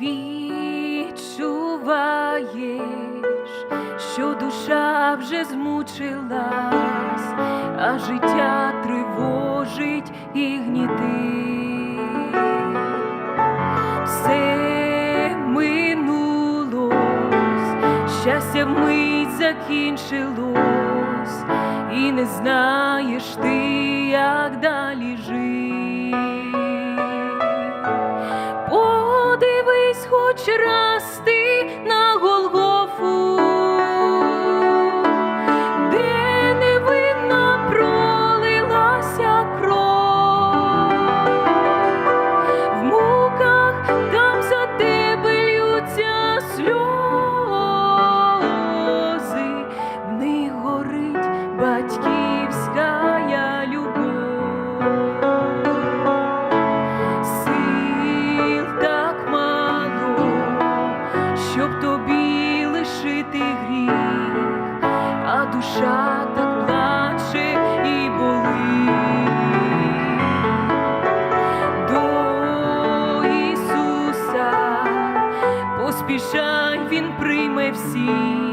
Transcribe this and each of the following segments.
відчуваєш, що душа вже змучилась, а життя тривожить і гніти, все минулось, щастя мить закінчилось, і не знаєш ти. Душа плаче і болить. До Ісуса поспішай, Він прийме всіх,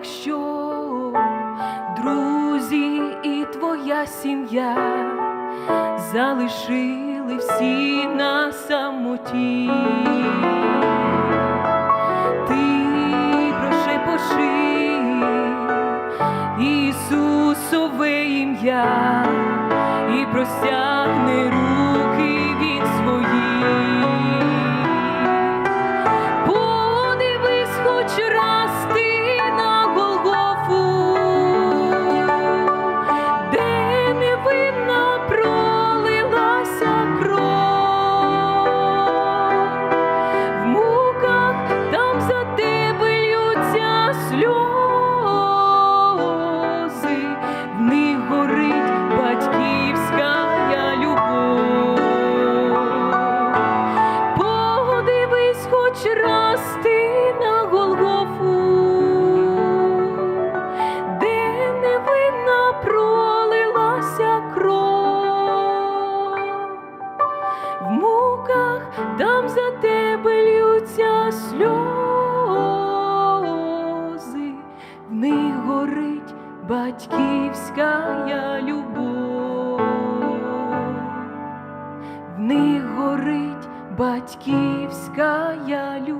якщо друзі і твоя сім'я залишили всі на самоті, ти прошепоши Ісусове ім'я і простягне руки тебе льються сльози, в них горить батьківська любов в них горить батьківська любов.